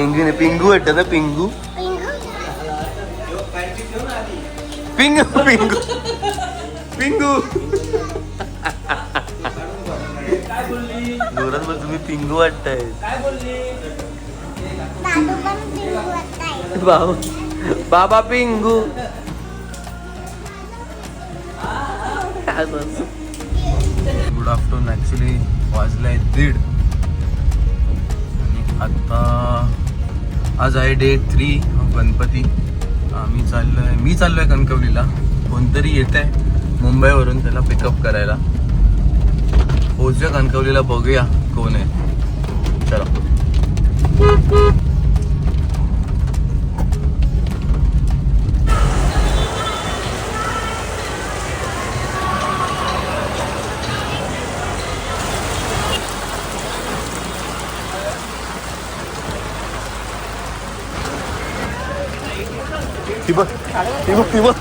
पिंगू ने पिंगू वाटत ना पिंगू पिंगू पिंगू पिंगू जोरात तुम्ही पिंगू वाटताय बाबा बाबा पिंगू गुड आफ्टरनून ॲक्च्युली वाजलाय दीड आणि आता आज आहे डे थ्री गणपती. आम्ही आहे मी चाललो आहे कणकवलीला. कोणतरी येत आहे मुंबईवरून त्याला पिकअप करायला. पोहोचूया कणकवलीला बघूया कोण आहे. चला. ती बघ ती बघ ती बघ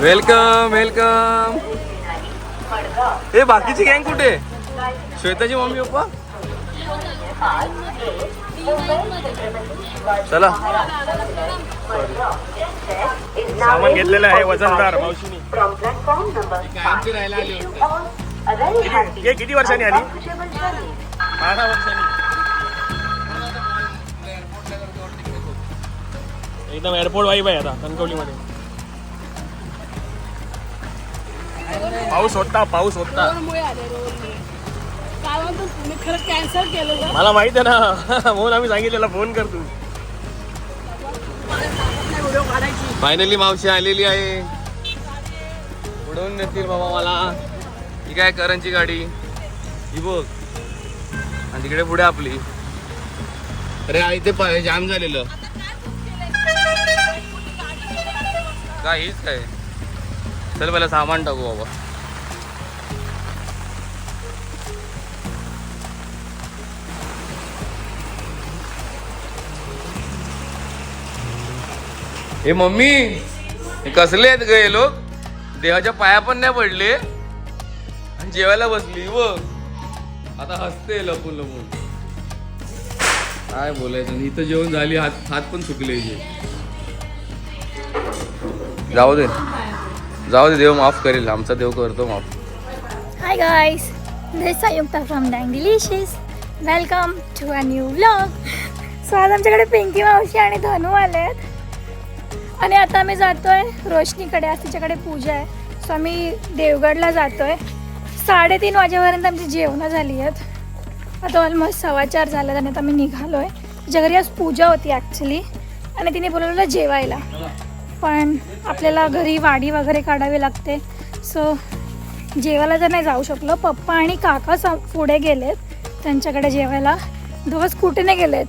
वेलकम वेलकम. हे बाकीची गँग कुठे? श्वेताची मम्मी पप्पा? चला. सामान घेतलेलं आहे वजनदार मावशीनी. हे किती वर्षांनी आली? बारा वर्षांनी. एकदम एअरपोर्ट वाईब आहे आता कणकवलीमध्ये. पाऊस होता पाऊस होता. रोडमुळे आले रोडमुळे. काय म्हणतो तुम्ही खरं कॅन्सल केलं का मला माहीत आहे ना. म्हणून आम्ही सांगितलेला फोन कर तू. व्हिडिओ काढायची फायनली मावशी आलेली आहे. उडवून नेतील बाबा मला. ही काय करंची गाडी? ही बघ. आणि तिकडे पुढे आपली. अरे आई ते पाय जाम झालेलं. काहीच काय? चल पहिला सामान टाकू बाबा. हे मम्मी हे कसले आहेत ग हे लोक? देवाच्या पाया पण नाही पडले. आणि जेवायला बसली व आता हसते लपून लपून. काय बोलायचं? आणि इथं जेवण झाली हात हात पण सुकले जाऊ दे. जाऊ दे देव माफ करेल. आमचा देव करतो माफ. Hi guys this Sanyukta from Dang delicious welcome to a new vlog so आज आमच्याकडे पिंकी मावशी आणि धनू आले आहेत आणि आता आम्ही जातोय रोशनीकडे. आज तिच्याकडे पूजा आहे. सो आम्ही देवगडला जातोय. साडेतीन वाजेपर्यंत आमची जेवणं झाली आहेत. आता ऑलमोस्ट सव्वा चार झालं आणि आता आम्ही निघालोय. तिच्या घरी आज पूजा होती ॲक्च्युली आणि तिने बोलवलं जेवायला. पण आपल्याला घरी वाडी वगैरे काढावी लागते. सो जेवायला तर नाही जाऊ शकलो. पप्पा आणि काका स पुढे गेलेत. त्यांच्याकडे जेवायला. दोघं स्कूटीने गेलेत.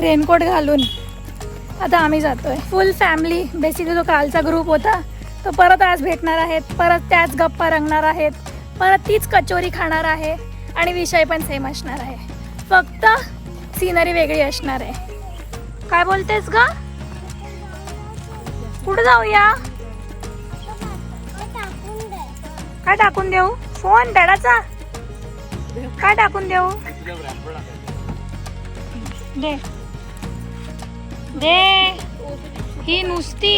रेनकोट घालून. आता आम्ही जातो आहे फुल फॅमिली बेसिकली जो कालचा ग्रुप होता तो परत आज भेटणार आहेत. परत त्याच गप्पा रंगणार आहेत. परत तीच कचोरी खाणार आहे. आणि विषय पण सेम असणार आहे. फक्त सिनरी वेगळी असणार आहे. काय बोलतेस ग? कुठं जाऊया? काय टाकून देऊ? फोन दडाचा काय टाकून देऊ? दे. दे. ही नुसती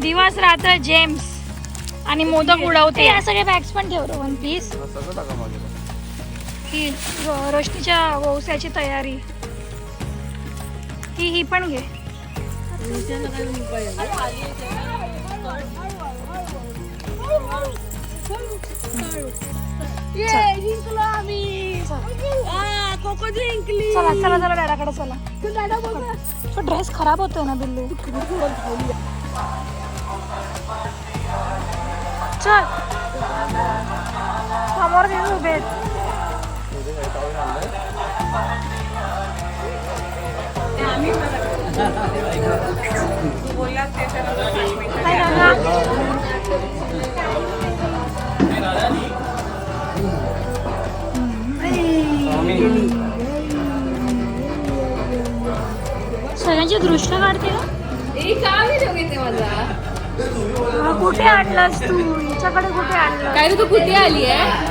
दिवस रात्र जेम्स आणि मोदक उडवते. या सगळे बॅग्स पण ठेव रोहन प्लीज ही रोशनीच्या व्यवसायाची तयारी. ही ही पण घे. चला चला चला डॅडाकडे चला तू दादा बघ तो ड्रेस खराब होतोय ना बिल्लू चल समोर तिथे उभे आहेत. सगळ्यांची दृष्ट काढते का कुठे आणलास तू? हिच्याकडे कुठे आणलं काय रे तू कुठे आली आहे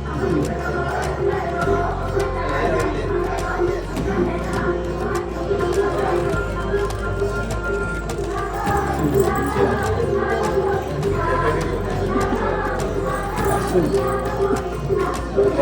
आता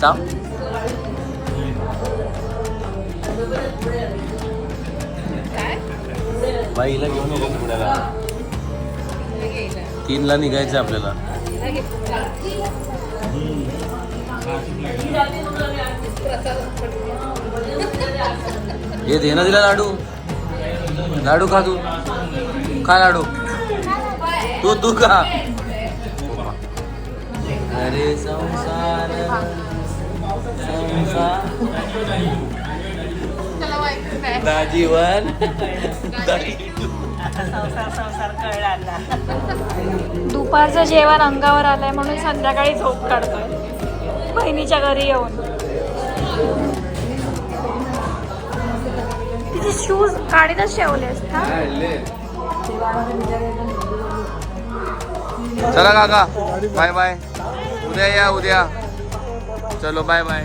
दाखव बाईला घेऊन येतो पुण्याला. तीनला निघायचं आपल्याला. येत दे ना दिला लाडू. लाडू खा तू. खा लाडू. तू तू खा. अरे संसार. संसार दाजीवन दुपारचं जेवण अंगावर आलंय म्हणून संध्याकाळी झोप काढतोय. बहिणीच्या घरी येऊन. तिचे शूज गाडीतच ठेवलेस ना चला काका बाय बाय उद्या या उद्या. चलो bye bye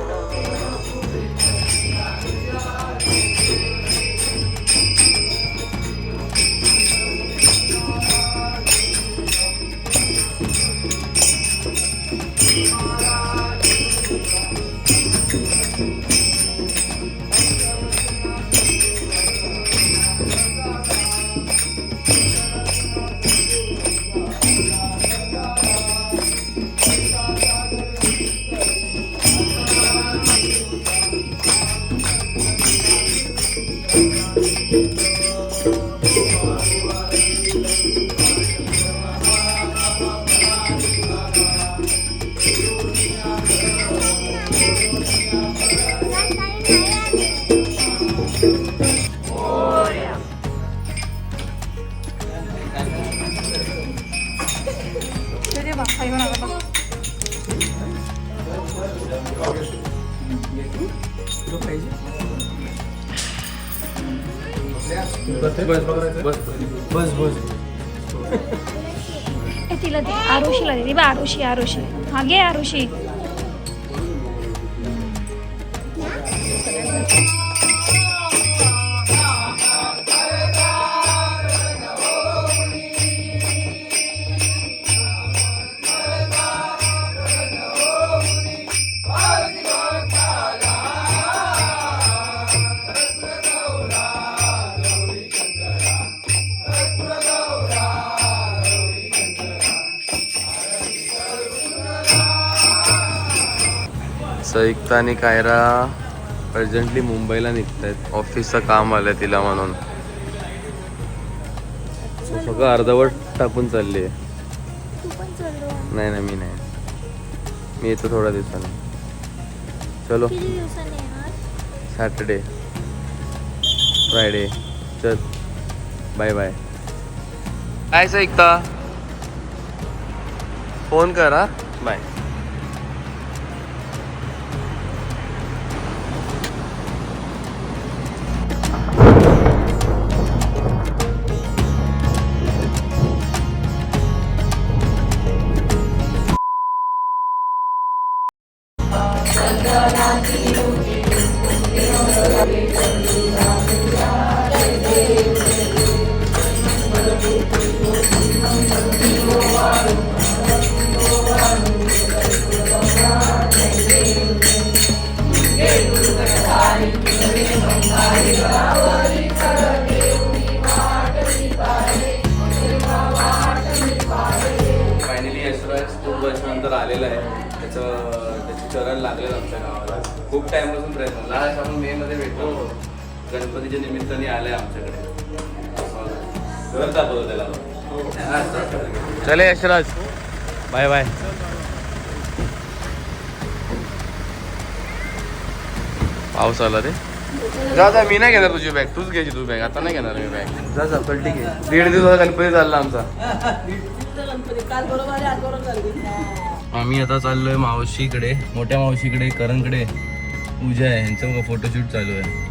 अरे बस तिला दे आरुषीला दे. बा आरुषी आरुषी. हा घे आरुषी. संयुक्ता आणि कायरा अर्जंटली मुंबईला निघत आहेत ऑफिसचं काम आलं तिला म्हणून. सगळं अर्धवट टाकून चालली आहे नाही नाही मी नाही. मी येतो थोड्या दिवसाने. चलो. सॅटर्डे फ्रायडे चल. बाय बाय काय ऐकता फोन कर बाय गणपतीच्या निमित्ताने आलाय आमच्याकडे. घर दाखवतो त्याला. चले यशराज. Bye bye. पाऊस आला रे. जा जा मी नाही घेणार तुझी बॅग तूच घ्यायची तुझी बॅग आता नाही घेणार मी बॅग जा जा पण ठीक आहे दीड दिवसाचा गणपती चालला आमचा. आम्ही आता चाललोय मावशीकडे मोठ्या मावशीकडे करणकडे. पूजा आहे यांचं बघा फोटोशूट चालू आहे.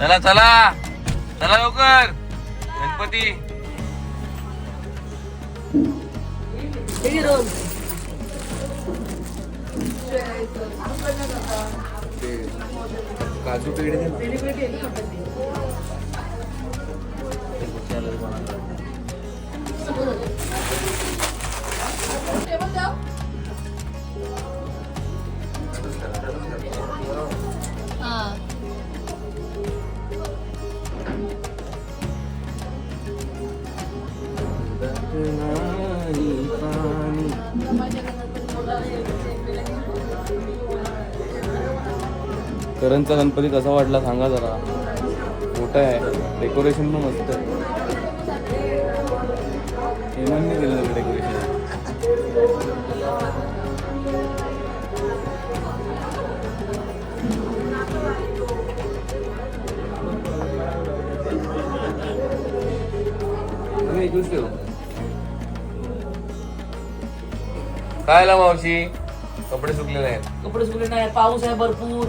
चला चला. चला लवकर. गणपती. काजू पेढे दे करणचा गणपती कसा वाटला सांगा जरा. मोठा आहे. डेकोरेशन पण मस्त आहे. हेमंतने केलं डेकोरेशन काय मावशी? कपडे सुकले नाहीत कपडे सुकले नाही पाऊस आहे भरपूर.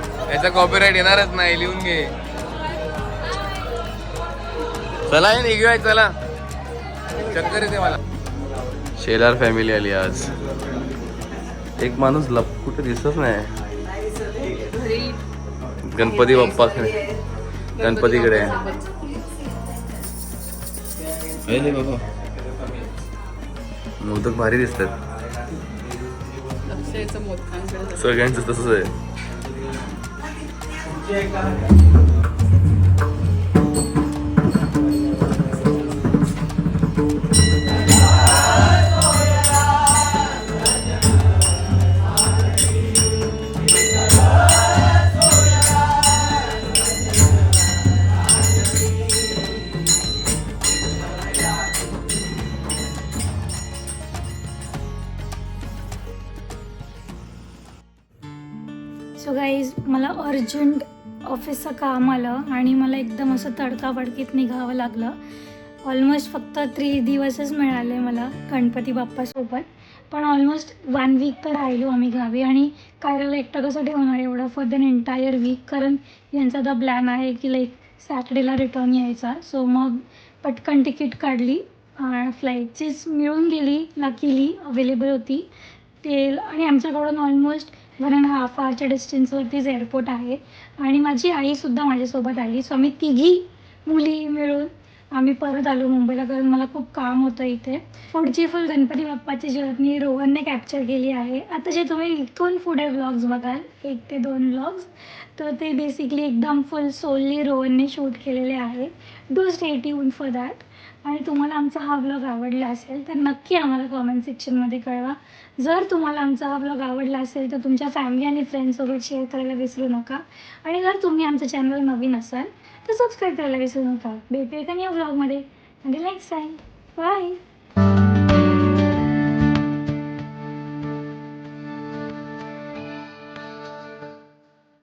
याचा कॉपीराईट येणारच नाही लिहून घे. चला हे निघूया चला. चक्कर येते मला. शेलार फॅमिली आली आज. एक माणूस लप कुठे दिसत नाही. गणपती बाप्पा गणपतीकडे. हे मोदक भारी दिसतात. सगळ्यांचं तसंच आहे. सो गाईज मला अर्जंट ऑफिसचं काम आलं आणि मला एकदम असं तडकाफडकीत निघावं लागलं. ऑलमोस्ट फक्त थ्री दिवसच मिळाले मला गणपती बाप्पासोबत. पण ऑलमोस्ट वन वीक तर राहिलो आम्ही गावी आणि कायराला एकटं कसं ठेवणार एवढं फॉर दॅन एंटायर वीक कारण यांचा तर प्लॅन आहे की लाईक सॅटर्डेला रिटर्न यायचा. सो मग पटकन तिकीट काढली. फ्लाईटचीच मिळून गेली लकीली अवेलेबल होती. ते आणि आमच्याकडून ऑलमोस्ट वन अँड हाफ आवरच्या डिस्टन्सवरतीच एअरपोर्ट आहे. आणि माझी आईसुद्धा माझ्यासोबत आली. सो आम्ही तिघी मुली मिळून आम्ही परत आलो मुंबईला कारण मला खूप काम होतं इथे. पुढची फुल गणपती बाप्पाची जर्नी रोहनने कॅप्चर केली आहे. आता जे तुम्ही इथून पुढे ब्लॉग्स बघाल एक ते दोन ब्लॉग्स तर ते बेसिकली एकदम फुल सोलली रोहनने शूट केलेले आहे. Do stay tune for that आणि तुम्हाला आमचा हा ब्लॉग आवडला असेल तर नक्की आम्हाला कॉमेंट सेक्शनमध्ये कळवा. जर तुम्हाला आमचा हा ब्लॉग आवडला असेल तर तुमच्या फॅमिली आणि फ्रेंड्ससोबत शेअर करायला विसरू नका. आणि जर तुम्ही आमचं चॅनल नवीन असाल तर सबस्क्राईब करायला विसरू नका. भेटूया का या ब्लॉगमध्ये म्हणजे नेक्स्ट टाईम बाय